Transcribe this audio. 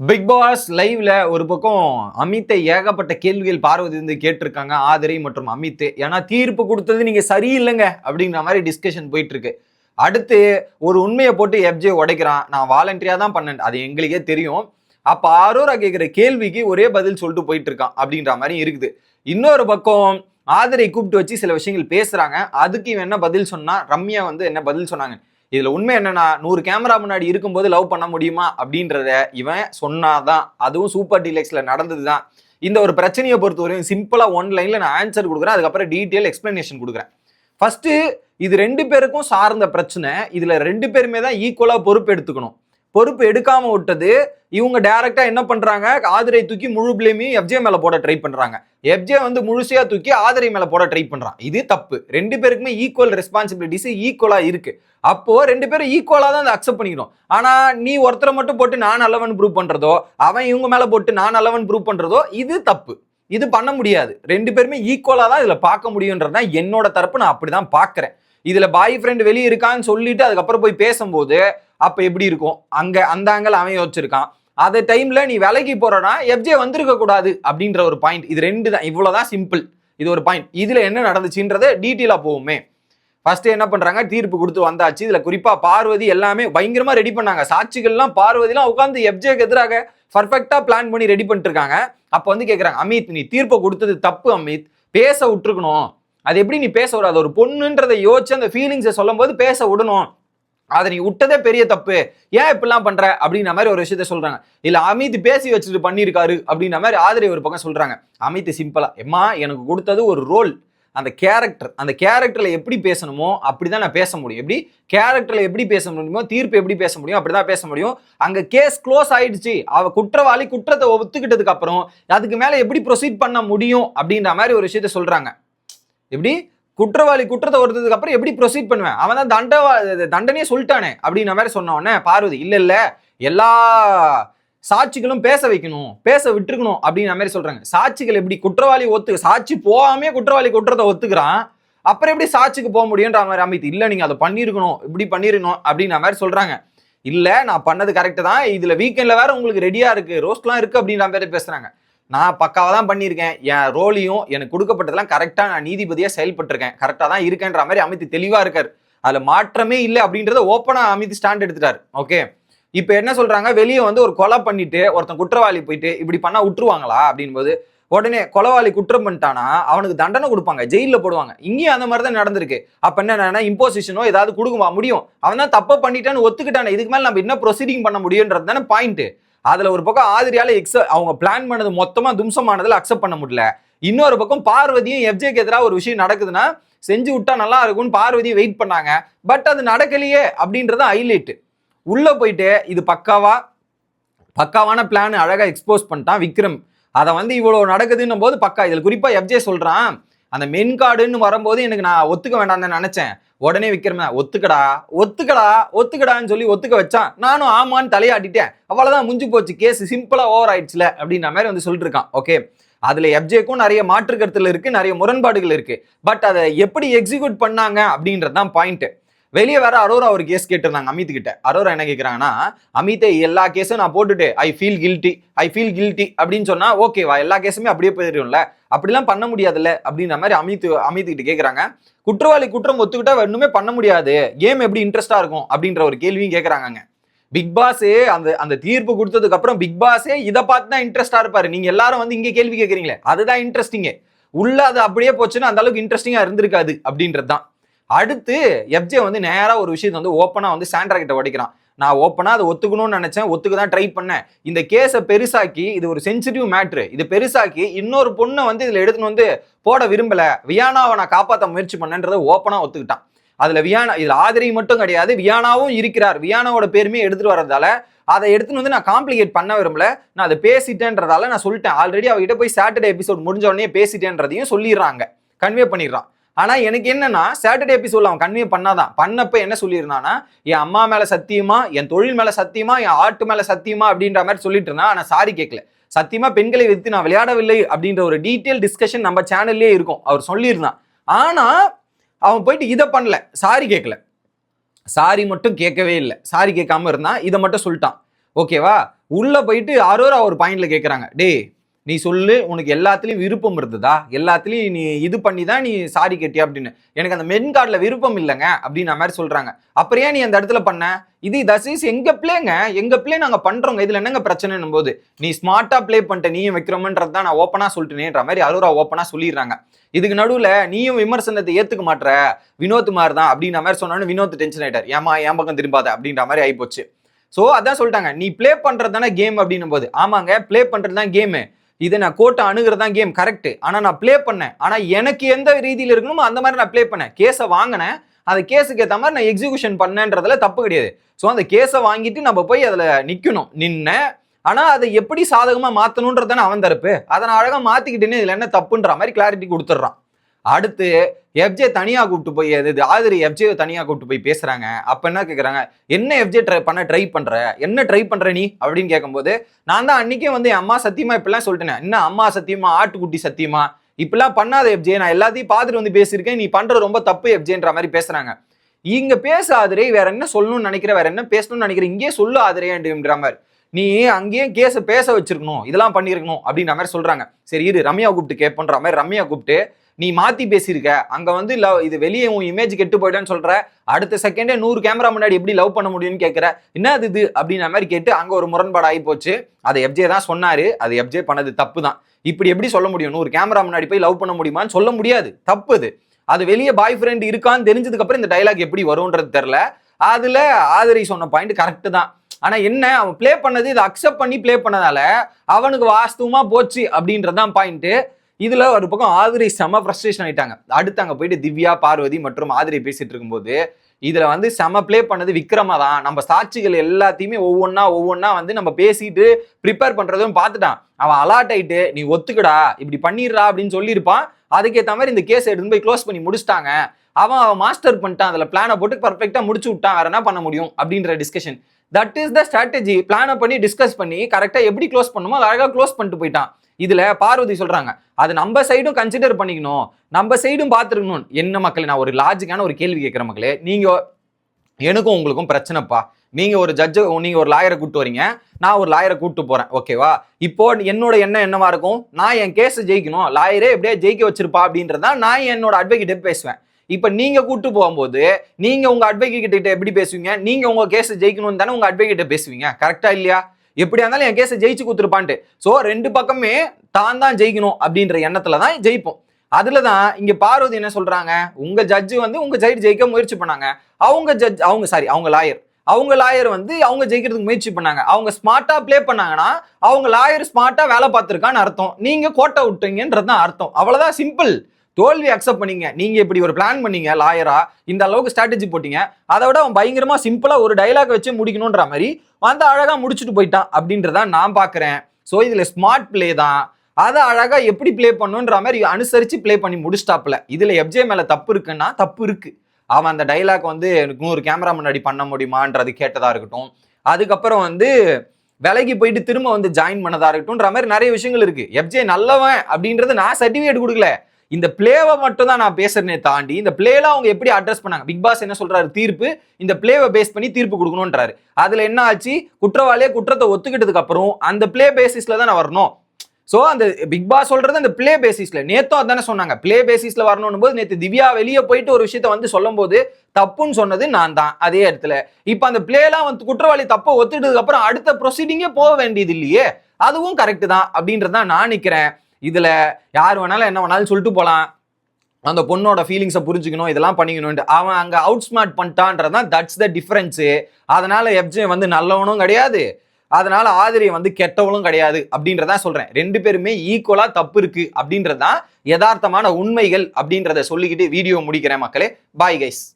Big pass லைவ்ல ஒரு பக்கம் அமித்தை ஏகப்பட்ட கேள்விகள் பார்வதி வந்து கேட்டிருக்காங்க. ஆதிரை மற்றும் அமித் ஏன்னா தீர்ப்பு கொடுத்தது நீங்க சரியில்லைங்க அப்படிங்கிற மாதிரி டிஸ்கஷன் போயிட்டு இருக்கு அடுத்து ஒரு உண்மையை போட்டு எஃப்ஜே உடைக்கிறான். நான் வாலண்டியா தான் பண்ணேன். அது எங்களுக்கே தெரியும். அப்ப ஆரோரா கேட்குற கேள்விக்கு ஒரே பதில் சொல்லிட்டு போயிட்டு இருக்கான் அப்படின்ற மாதிரி இருக்குது. இன்னொரு பக்கம் ஆதிரை கூப்பிட்டு வச்சு சில விஷயங்கள் பேசுறாங்க. அதுக்கு இவன் என்ன பதில் சொன்னா ரம்யா வந்து என்ன பதில் சொன்னாங்க? இதுல உண்மை என்னன்னா நூறு கேமரா முன்னாடி இருக்கும்போது லவ் பண்ண முடியுமா? அப்படின்றத இவன் சொன்னாதான். அதுவும் சூப்பர் டீலக்ஸ்ல நடந்ததுதான். இந்த ஒரு பிரச்சனையை பொறுத்தவரையும் சிம்பிளா ஒன் லைன்ல நான் ஆன்சர் கொடுக்குறேன். அதுக்கப்புறம் டீட்டெயில் எக்ஸ்பிளனேஷன் கொடுக்குறேன். ஃபர்ஸ்ட் இது ரெண்டு பேருக்கும் சார்ந்த பிரச்சனை. இதுல ரெண்டு பேருமே தான் ஈக்குவலா பொறுப்பு எடுத்துக்கணும் பொறுப்பு எடுக்காம விட்டது. இவங்க டைரக்டா என்ன பண்றாங்க? ஆதிரை தூக்கி முழு பிளேமையும் எஃப்ஜே மேல போட ட்ரை பண்றாங்க. எஃப்ஜே வந்து முழுசையா தூக்கி ஆதிரை மேல போட ட்ரை பண்றான். இது தப்பு. ரெண்டு பேருக்குமே ஈக்குவல் ரெஸ்பான்சிபிலிட்டிஸ் ஈக்குவலா இருக்கு. அப்போ ரெண்டு பேரும் ஈக்குவலா தான் அதை அக்செப்ட் பண்ணிக்கணும். ஆனா நீ ஒருத்தரை மட்டும் போட்டு நான் நல்லவன் ப்ரூவ் பண்றதோ அவன் இவங்க மேல போட்டு நான் நல்லவன் ப்ரூவ் பண்றதோ இது தப்பு. இது பண்ண முடியாது. ரெண்டு பேருமே ஈக்குவலா தான் இதுல பார்க்க முடியுன்றது தான் என்னோட தரப்பு. நான் அப்படிதான் பாக்குறேன் இதுல பாய் ஃப்ரெண்ட் வெளியே இருக்கான்னு சொல்லிட்டு அதுக்கப்புறம் போய் பேசும்போது அப்ப எப்படி இருக்கும்? அங்க அந்த ஆங்கிள் அவன் யோசிச்சிருக்கான். அதே டைம்ல நீ விலைக்கு போறனா எஃப்ஜே வந்திருக்க கூடாது அப்படின்ற ஒரு பாயிண்ட் இது ரெண்டு தான். இவ்வளவுதான் சிம்பிள் இது ஒரு பாயிண்ட் இதுல என்ன நடந்துச்சுன்றதை டீட்டெயிலா போவோமே. ஃபர்ஸ்ட் என்ன பண்றாங்க? தீர்ப்பு கொடுத்து வந்தாச்சு. இதுல குறிப்பா பார்வதி எல்லாமே பயங்கரமா ரெடி பண்ணாங்க. சாட்சிகள்லாம் பார்வதிலாம் உட்காந்து எஃப்ஜேக்கு எதிராக பர்ஃபெக்டா பிளான் பண்ணி ரெடி பண்ணிட்டு இருக்காங்க. அப்ப வந்து கேக்குறாங்க அமித் நீ தீர்ப்பை கொடுத்தது தப்பு அமித். பேச விட்டுருக்கணும். அது எப்படி நீ பேச வராது ஒரு பொண்ணுன்றதை யோசிச்சு அந்த ஃபீலிங்ஸை சொல்லும் போது பேச விடணும். அதை நீ விட்டதே பெரிய தப்பு. ஏன் இப்படிலாம் பண்ற? அப்படின்ற மாதிரி ஒரு விஷயத்த சொல்றாங்க. இல்ல அமித் பேசி வச்சுட்டு பண்ணியிருக்காரு அப்படின்ற மாதிரி ஆதரவு ஒரு பக்கம் சொல்றாங்க. அமித் சிம்பிளா எம்மா எனக்கு கொடுத்தது ஒரு ரோல் அந்த கேரக்டர் அந்த கேரக்டரில் எப்படி பேசணுமோ அப்படிதான் நான் பேச முடியும். எப்படி? கேரக்டரில் எப்படி பேச முடியுமோ தீர்ப்பு எப்படி பேச முடியும் அப்படிதான் பேச முடியும். அங்க கேஸ் க்ளோஸ் ஆயிடுச்சு. அவ குற்றவாளி குற்றத்தை ஒத்துக்கிட்டதுக்கு அப்புறம் அதுக்கு மேல எப்படி ப்ரொசீட் பண்ண முடியும்? அப்படின்ற மாதிரி ஒரு விஷயத்த சொல்றாங்க. எப்படி? குற்றவாளி குற்றத்தை ஒருத்ததுக்கு அப்புறம் எப்படி ப்ரொசீட் பண்ணுவேன்? அவன் தான் தண்டவா தண்டனையே சொல்லிட்டானே அப்படின்ற மாதிரி சொன்ன பார்வதி இல்லை இல்லை எல்லா சாட்சிகளும் பேச வைக்கணும் பேச விட்டுருக்கணும் அப்படின்ற மாதிரி சொல்றாங்க. சாட்சிகள் எப்படி? குற்றவாளி ஒத்து சாட்சி போகாமே குற்றவாளி குற்றத்தை ஒத்துக்கிறான் அப்புறம் எப்படி சாட்சிக்கு போக முடியுன்ற மாதிரி அமைத்து இல்லை நீங்கள் அதை பண்ணியிருக்கணும் இப்படி பண்ணிருக்கணும் அப்படின்ற மாதிரி சொல்றாங்க. இல்லை நான் பண்ணது கரெக்டு தான் இதில் வீக்கெண்டில் வேற உங்களுக்கு ரெடியாக இருக்கு ரோஸ்ட்லாம் இருக்கு அப்படின்ற மாதிரி பேசுறாங்க. நான் பக்காவாக தான் பண்ணியிருக்கேன். என் ரோலையும் எனக்கு கொடுக்கப்பட்டதெல்லாம் கரெக்டாக நான் நீதிபதியாக செயல்பட்டிருக்கேன். கரெக்டாக தான் இருக்கேன்ற மாதிரி அமித் தெளிவாக இருக்கார். அதில் மாற்றமே இல்லை அப்படின்றத ஓப்பனாக அமித் ஸ்டாண்ட் எடுத்துட்டார். ஓகே இப்போ என்ன சொல்கிறாங்க வெளியே வந்து ஒரு கொலை பண்ணிட்டு ஒருத்தன் குற்றவாளி போயிட்டு இப்படி பண்ணால் விட்டுருவாங்களா அப்படின்போது உடனே கொலவாளி குற்றம் பண்ணிட்டானா அவனுக்கு தண்டனை கொடுப்பாங்க. ஜெயிலில் போடுவாங்க. இங்கேயும் அந்த மாதிரி தான் நடந்திருக்கு. அப்போ என்ன இம்போசிஷனோ ஏதாவது கொடுக்குமா? முடியும். அவன் தான் தப்பை பண்ணிட்டான்னு ஒத்துக்கிட்டானே. இதுக்கு மேலே நம்ம என்ன ப்ரொசீடிங் பண்ண முடியுன்றது தானே பாயிண்ட்டு அதுல ஒரு பக்கம் ஆதிரியால எக்ஸ அவங்க பிளான் பண்ணது மொத்தமா தும்சமானதுல அக்செப்ட் பண்ண முடியல. இன்னொரு பக்கம் பார்வதியும் எஃப்ஜேக்கு எதிராக ஒரு விஷயம் நடக்குதுன்னா செஞ்சு விட்டா நல்லா இருக்கும்னு பார்வதியும் வெயிட் பண்ணாங்க. பட் அது நடக்கலையே அப்படின்றது ஹைலைட் உள்ளே போயிட்டு இது பக்காவா? பக்காவான பிளான் அழகாக எக்ஸ்போஸ் பண்ணிட்டான் விக்ரம். அதை வந்து இவ்வளோ நடக்குதுன்னும் போது பக்கா இதில் குறிப்பாக எஃப்ஜே சொல்கிறான் அந்த மென் கார்டுன்னு வரும்போது எனக்கு நான் ஒத்துக்க வேண்டாம்னு நினைச்சேன். உடனே விக்ரம ஒத்துக்கடா ஒத்துக்கடா ஒத்துக்கடான்னு சொல்லி ஒத்துக்க வச்சான். நானும் ஆமான்னு தலையாட்டிட்டேன். அவ்வளவுதான் முடிஞ்சு போச்சு. கேஸ் சிம்பிளா ஓவர் ஆயிடுச்சுல அப்படின்ற மாதிரி வந்து சொல்லிட்டு இருக்கான் ஓகே அதுல எப்ஜேக்கும் நிறைய மாற்று கருத்துல இருக்கு நிறைய முரண்பாடுகள் இருக்கு. பட் அதை எப்படி எக்ஸிக்யூட் பண்ணாங்க அப்படின்றது தான் பாயிண்ட் வெளியே வேற அரோரா ஒரு கேஸ் கேட்டிருந்தாங்க அமித் கிட்ட. அரோரா என்ன கேட்குறாங்கன்னா அமித்தே எல்லா கேஸும் நான் போட்டுட்டு I feel guilty I feel guilty அப்படின்னு சொன்னா ஓகேவா எல்லா கேஸுமே அப்படியே போயிடும்ல. அப்படிலாம் பண்ண முடியாதுல்ல அப்படின்ற மாதிரி அமித் அமித் கிட்ட கேட்குறாங்க குற்றவாளி குற்றம் ஒத்துக்கிட்டா ஒண்ணுமே பண்ண முடியாது. கேம் எப்படி இன்ட்ரெஸ்டா இருக்கும் அப்படின்ற ஒரு கேள்வியும் கேட்குறாங்க பிக் பாஸே அந்த அந்த தீர்ப்பு கொடுத்ததுக்கு அப்புறம் பிக் பாஸே இதை பார்த்து தான் இன்ட்ரெஸ்டா இருப்பாரு. நீங்க எல்லாரும் வந்து இங்கே கேள்வி கேட்குறீங்களே அதுதான் இன்ட்ரெஸ்டிங்கு உள்ள அது அப்படியே போச்சுன்னா அந்த அளவுக்கு இன்ட்ரெஸ்டிங்கா இருந்திருக்காது அப்படின்றது தான் அடுத்து எஃப்ஜே வந்து நேராக ஒரு விஷயத்தை வந்து ஓப்பனாக வந்து சாண்ட்ரா கிட்ட உடைக்கிறான். நான் ஓப்பனாக அதை ஒத்துக்கணும்னு நினச்சேன் ஒத்துக்க தான் ட்ரை பண்ணேன். இந்த கேஸை பெருசாக்கி இது ஒரு சென்சிட்டிவ் மேட்ரு இது பெருசாக்கி இன்னொரு பொண்ணை வந்து இதில் எடுத்துன்னு வந்து போட விரும்பல. வியானாவை நான் காப்பாற்ற முயற்சி பண்ணேன்றதை ஓப்பனாக ஒத்துக்கிட்டான். அதில் வியானா இதில் ஆதரி மட்டும் கிடையாது வியானாவும் இருக்கிறார். வியானாவோட பேருமே எடுத்துகிட்டு வர்றதால அதை எடுத்துன்னு வந்து நான் காம்ப்ளிகேட் பண்ண விரும்பல. நான் அதை பேசிட்டேன்றதால நான் சொல்லிட்டேன். ஆல்ரெடி அவகிட்ட போய் சாட்டர்டே எபிசோட் முடிஞ்ச உடனே பேசிட்டேன்றதையும் சொல்லிடுறாங்க. கன்வே பண்ணிடுறான். ஆனா எனக்கு என்னன்னா சாட்டர்டே எபிசோட்ல அவன் கன்வே பண்ணாதான். பண்ணப்ப என்ன சொல்லியிருந்தானா என் அம்மா மேல சத்தியமா என் தொழில் மேல சத்தியமா என் ஆட்டு மேல சத்தியமா அப்படின்ற மாதிரி சொல்லிட்டு இருந்தான். ஆனா சாரி கேட்கல சத்தியமா பெண்களை வைத்து நான் விளையாடவில்லை அப்படின்ற ஒரு டீட்டெயில் டிஸ்கஷன் நம்ம சேனல்லே இருக்கும். அவர் சொல்லியிருந்தான். ஆனா அவன் போயிட்டு இதை பண்ணல. சாரி கேட்கல சாரி மட்டும் கேட்கவே இல்லை. சாரி கேட்காம இருந்தான். இதை மட்டும் சொல்லிட்டான். ஓகேவா உள்ள போயிட்டு அரோரா ஒரு பாயிண்ட்ல கேட்குறாங்க டேய் நீ சொல்லு உனக்கு எல்லாத்துலேயும் விருப்பம் இருந்ததா? எல்லாத்துலேயும் நீ இது பண்ணி தான் நீ சாரி கேட்டியா அப்படின்னு. எனக்கு அந்த மென் கார்டில் விருப்பம் இல்லைங்க அப்படின்ற மாதிரி சொல்கிறாங்க அப்புறம் ஏன் நீ அந்த இடத்துல பண்ண? இது தஸ் இஸ் எங்கள் பிளேங்க எங்கள் பிள்ளை நாங்கள் பண்ணுறோங்க இதில் என்னங்க பிரச்சனைன்னும் போது நீ ஸ்மார்ட்டாக ப்ளே பண்ணிட்ட நீயும் வைக்கிறோமன்றது தான் நான் ஓப்பனாக சொல்லிட்டுனேன்ற மாதிரி அரோரா ஓப்பனாக சொல்லிடுறாங்க. இதுக்கு நடுவில் நீயும் விமர்சனத்தை ஏற்றுக்க மாட்டுற வினோத் மாதிரி தான் அப்படின்ற மாதிரி சொன்னோன்னு வினோத் டென்ஷன் ஆகிட்டார் ஏமா என் பக்கம் திரும்பாத? அப்படின்ற மாதிரி ஆகிப்போச்சு ஸோ அதான் சொல்லிட்டாங்க நீ ப்ளே பண்ணுறது தானே கேம் அப்படின்னும் போது. ஆமாங்க ப்ளே பண்ணுறது தான் கேமு இதை நான் கோட்டை அணுகிறது தான் கேம் கரெக்ட் ஆனால் நான் ப்ளே பண்ணேன். ஆனால் எனக்கு எந்த ரீதியில் இருக்கணுமோ அந்த மாதிரி நான் ப்ளே பண்ணேன். கேஸை வாங்கினேன். அந்த கேஸுக்கு ஏற்ற மாதிரி நான் எக்ஸிகூஷன் பண்ணேன்றதுல தப்பு கிடையாது. ஸோ அந்த கேஸை வாங்கிட்டு நம்ம போய் அதில் நிற்கணும் நின்று ஆனால் அதை எப்படி சாதகமாக மாற்றணுன்றதானே அவன் தரப்பு. அதை நான் அழகாக மாற்றிக்கிட்டேன்னு இதில் என்ன தப்புன்ற மாதிரி கிளாரிட்டி கொடுத்துட்றான். அடுத்து எஃப்ஜே தனியாக கூப்பிட்டு போய் இது ஆதிரி எஃப்ஜே தனியாக கூப்பிட்டு போய் பேசுகிறாங்க அப்போ என்ன கேட்குறாங்க என்ன எஃப்ஜே ட்ரை பண்ண ட்ரை பண்ணுற என்ன ட்ரை பண்ணுற நீ? அப்படின்னு கேட்கும்போது நான் தான் அன்றைக்கே வந்து என் அம்மா சத்தியமா இப்படிலாம் சொல்லிட்டேன். என்ன அம்மா சத்தியமா? ஆட்டுக்குட்டி சத்தியமா? இப்பெல்லாம் பண்ணாத எஃப்ஜே நான் எல்லாத்தையும் பார்த்துட்டு வந்து பேசியிருக்கேன். நீ பண்ணுற ரொம்ப தப்பு எஃப்ஜேன்ற மாதிரி பேசுகிறாங்க இங்க பேச ஆதிரே வேற என்ன சொல்லணும்னு நினைக்கிற? வேற என்ன பேசணும்னு நினைக்கிற? இங்கே சொல்லு ஆதிரேன்ற மாதிரி. நீ அங்கேயே கேஸை பேச வச்சிருக்கணும். இதெல்லாம் பண்ணியிருக்கணும் அப்படின்ற மாதிரி சொல்றாங்க. சரி இரு ரம்யா கூப்பிட்டு கேட்பன்ற மாதிரி ரம்யா கூப்பிட்டு நீ மாத்தி பேசியிருக்க. அங்க வந்து லவ் இது வெளியே உன் இமேஜ் கெட்டு போயிட்டேன்னு சொல்ற. அடுத்த செகண்டே நூறு கேமரா முன்னாடி எப்படி லவ் பண்ண முடியும்னு கேட்கிற என்ன அது இது? அப்படின்ற மாதிரி கேட்டு அங்க ஒரு முரண்பாடு ஆகி போச்சு. அதை எஃப்ஜே தான் சொன்னாரு. அது எஃப்ஜே பண்ணது தப்பு தான். இப்படி எப்படி சொல்ல முடியும்? நூறு கேமரா முன்னாடி போய் லவ் பண்ண முடியுமான்னு சொல்ல முடியாது. தப்பு அது. அது வெளியே பாய் ஃப்ரெண்ட் இருக்கான்னு தெரிஞ்சதுக்கு அப்புறம் இந்த டைலாக் எப்படி வரும்ன்றது தெரியல. அதுல ஆதரி சொன்ன பாயிண்ட் கரெக்ட் தான். ஆனா என்ன? அவன் ப்ளே பண்ணது இதை அக்செப்ட் பண்ணி ப்ளே பண்ணதால அவனுக்கு வாஸ்துவமாக போச்சு அப்படின்றதான் பாயிண்ட் இதுல ஒரு பக்கம் ஆதிரி செம ஃப்ரஸ்ட்ரேஷன் ஆயிட்டாங்க. அடுத்து அங்க போயிட்டு திவ்யா பார்வதி மற்றும் ஆதிரி பேசிட்டு இருக்கும்போது இதுல வந்து செம ப்ளே பண்ணது விக்ரமா தான். நம்ம சாட்சிகள் எல்லாத்தையுமே ஒவ்வொன்றா ஒவ்வொன்றா வந்து நம்ம பேசிட்டு ப்ரிப்பேர் பண்றதும் பார்த்துட்டான். அவன் அலாட் ஆயிட்டு நீ ஒத்துக்கடா இப்படி பண்ணிடுறா அப்படின்னு சொல்லியிருப்பான். அதுக்கேற்ற மாதிரி இந்த கேஸ் எடுத்து போய் க்ளோஸ் பண்ணி முடிச்சிட்டாங்க. அவன் அவன் மாஸ்டர் பண்ணிட்டான். அதில் பிளானை போட்டு பர்ஃபெக்டாக முடிச்சு விட்டான். வேற என்ன பண்ண முடியும் அப்படின்ற discussion that is the strategy பிளானை பண்ணி டிஸ்கஸ் பண்ணி கரெக்டாக எப்படி க்ளோஸ் பண்ணுமோ அதை அழகாக க்ளோஸ் பண்ணிட்டு போயிட்டான். இதுல பார்வதி சொல்றாங்க அது நம்ம சைடும் கன்சிடர் பண்ணிக்கணும் நம்ம சைடும் பார்த்துருக்கணும். என்ன மக்களே நான் ஒரு லாஜிக்கான ஒரு கேள்வி கேட்குற மக்களே. நீங்க எனக்கும் உங்களுக்கும் பிரச்சனைப்பா. நீங்க ஒரு ஜட்ஜு நீங்க ஒரு லாயரை கூப்பிட்டு வரீங்க. நான் ஒரு லாயரை கூப்பிட்டு போறேன். ஓகேவா இப்போ என்னோட எண்ணம் என்னவா இருக்கும்? நான் என் கேஸ் ஜெயிக்கணும். லாயரே எப்படியே ஜெயிக்க வச்சிருப்பா அப்படின்றதா நான் என்னோட அட்வொகேட்டே பேசுவேன். இப்போ நீங்க கூட்டு போகும்போது நீங்க உங்க அட்வொகேட் கிட்ட எப்படி பேசுவீங்க? நீங்க உங்க கேஸ் ஜெயிக்கணும்னு தானே உங்க அட்வொகேட்ட பேசுவீங்க. கரெக்டா இல்லையா? எப்படியா இருந்தாலும் என் கேஸை ஜெயிச்சு கொடுத்துருப்பான்ட்டு. ஸோ ரெண்டு பக்கமே தான் தான் ஜெயிக்கணும் அப்படின்ற எண்ணத்துல தான் ஜெயிப்போம். அதுல தான் இங்க பார்வதி என்ன சொல்றாங்க? உங்க ஜட்ஜு வந்து உங்க சைடு ஜெயிக்க முயற்சி பண்ணாங்க. அவங்க ஜட்ஜ் அவங்க சாரி அவங்க லாயர் அவங்க லாயர் வந்து அவங்க ஜெயிக்கிறதுக்கு முயற்சி பண்ணாங்க. அவங்க ஸ்மார்ட்டா ப்ளே பண்ணாங்கன்னா அவங்க லாயர் ஸ்மார்ட்டா வேலை பார்த்துருக்கான்னு அர்த்தம். நீங்க கோட்டை விட்டீங்கன்றது தான் அர்த்தம். அவ்வளவுதான் சிம்பிள் தோல்வி அக்செப்ட் பண்ணீங்க. நீங்க இப்படி ஒரு பிளான் பண்ணீங்க லாயரா இந்த அளவுக்கு ஸ்ட்ராட்டஜி போட்டீங்க. அதை விட அவன் பயங்கரமா சிம்பிளா ஒரு டைலாக் வச்சு முடிக்கணுன்ற மாதிரி வந்து அழகா முடிச்சுட்டு போயிட்டான் அப்படின்றத நான் பாக்குறேன் ஸோ இதுல ஸ்மார்ட் பிளே தான். அதை அழகா எப்படி ப்ளே பண்ணுன்ற மாதிரி அனுசரிச்சு ப்ளே பண்ணி முடிச்சிட்டாப்ல இதுல எஃப்ஜே மேல தப்பு இருக்குன்னா தப்பு இருக்கு. அவன் அந்த டைலாக் வந்து எனக்கு நூறு கேமரா முன்னாடி பண்ண முடியுமான்றது கேட்டதா இருக்கட்டும். அதுக்கப்புறம் வந்து விலைக்கு போயிட்டு திரும்ப வந்து ஜாயின் பண்ணதா இருக்கட்டும்ன்ற மாதிரி நிறைய விஷயங்கள் இருக்கு. எஃப்ஜே நல்லவன் அப்படின்றது நான் சர்டிஃபிகேட் கொடுக்கல. இந்த பிளேவை மட்டும் தான் நான் பேசுறேனே தாண்டி இந்த பிளேலாம் அவங்க எப்படி அட்ரஸ் பண்ணாங்க? பிக் பாஸ் என்ன சொல்றாரு? தீர்ப்பு. இந்த பிளேவை பேஸ் பண்ணி தீர்ப்பு கொடுக்கணும்ன்றாரு. அதுல என்ன ஆச்சு? குற்றவாளியே குற்றத்தை ஒத்துக்கிட்டதுக்கு அப்புறம் அந்த பிளே பேசிஸ்ல தான் நான் வரணும். ஸோ அந்த பிக் பாஸ் சொல்றது அந்த பிளே பேசிஸ்ல நேத்தும் அதானே சொன்னாங்க. பிளே பேசிஸ்ல வரணும் போது நேற்று திவ்யா வெளியே போயிட்டு ஒரு விஷயத்த வந்து சொல்லும் போது தப்புன்னு சொன்னது நான் தான் அதே இடத்துல. இப்போ அந்த பிளேலாம் வந்து குற்றவாளி தப்பை ஒத்துட்டதுக்கு அப்புறம் அடுத்த ப்ரொசீடிங்கே போக வேண்டியது இல்லையே? அதுவும் கரெக்ட் தான் அப்படின்றதான் நான் நிற்கிறேன் இதில் யார் வேணாலும் என்ன வேணாலும் சொல்லிட்டு போகலாம் அந்த பொண்ணோட ஃபீலிங்ஸை புரிஞ்சுக்கணும் இதெல்லாம் பண்ணிக்கணும்ட்டு அவன் அங்கே அவுட் ஸ்மார்ட் பண்ணிட்டான்றதான் தட்ஸ் த டிஃப்ரென்ஸு அதனால் எஃப்ஜே வந்து நல்லவனும் கிடையாது. அதனால் ஆதிரியை வந்து கெட்டவளும் கிடையாது அப்படின்றதான் சொல்கிறேன் ரெண்டு பேருமே ஈக்குவலாக தப்பு இருக்கு அப்படின்றதான் யதார்த்தமான உண்மைகள் அப்படின்றத சொல்லிக்கிட்டு வீடியோ முடிக்கிறேன் மக்களே. Bye guys